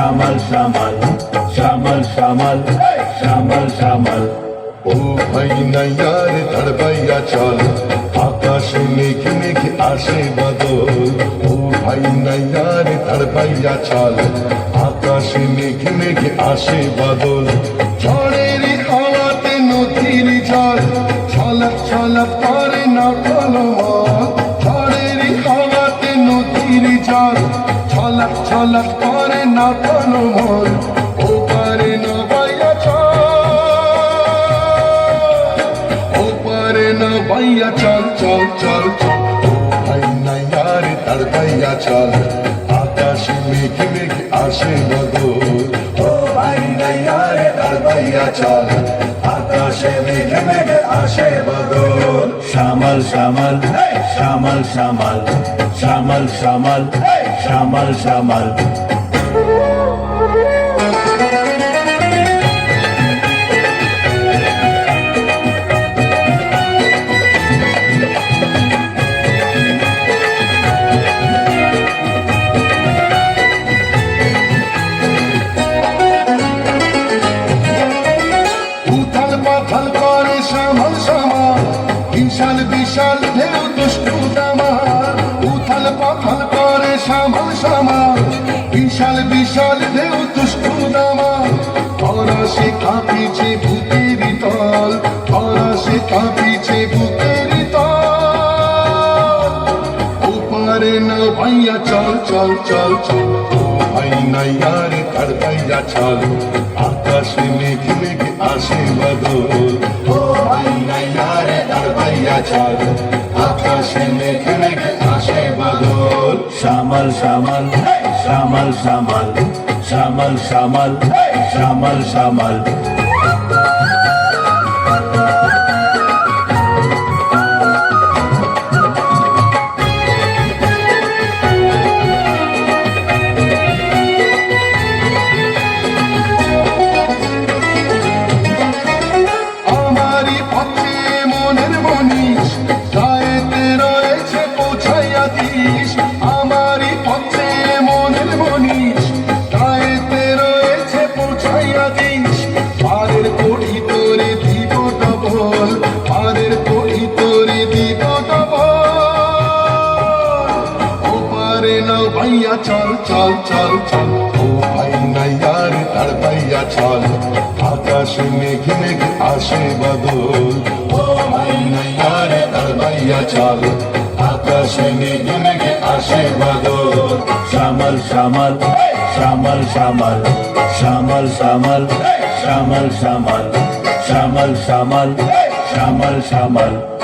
শ্যামল শ্যামল শ্যামল শ্যামল শ্যামল শ্যামল। ও ভাই নাইয়ার ধড়বাইয়া চল, আকাশে মেঘ মেঘ আসে বাদল। ও ভাই নাইয়ার ধড়বাইয়া চল, আকাশে মেঘ মেঘ আসে বাদল। ঝড়ের আলাতে নদীর ঝড় ছলক ছলক করে না কলম ঝড়ের আলাতে নদীর ঝড় ছলক ছলক করে না কলমল ও পারে না বাইয়া ও পারে না বাইয়া চল চল চল চল। ভাই না ইয়ার তার বাইয়া চল। আকাশে মেঘে মেঘে আসে বদল শ্যামল শ্যামল শ্যামল শ্যামল শ্যামল শ্যামল শ্যামল শ্যামল বিশাল ঢেউ দুষ্টু দামা উথাল পাথাল করে শ্যামল শ্যামা বিশাল বিশাল ঢেউ দুষ্টু দামা ফরাসে কাঁপিছে বুকের তল ফরাসে কাঁপিছে বুকের তল ওপারে না ভাইয়া চল চল চল চল ভাই না ইয়ার তার ভাইয়া চল। আকাশে মেঘে মেঘে আসে বদল ও ভাই না ইয়ার তার চল আকাশে মেঘে মেঘে আসে বাদল শ্যামল শ্যামল শ্যামল। শ্যামল শ্যামল শ্যামল শ্যামল শ্যামল। চল চল চল। ও ভাই না ইয়ার তার ভাইয়া চল। আকাশে মেঘে মেঘে আসে বদল। ও ভাই না ইয়ার তার ভাইয়া চল। আকাশে মেঘে মেঘে আসে বদল। শ্যামল শ্যামল শ্যামল শ্যামল। শ্যামল শ্যামল শ্যামল শ্যামল। শ্যামল শ্যামল শ্যামল শ্যামল।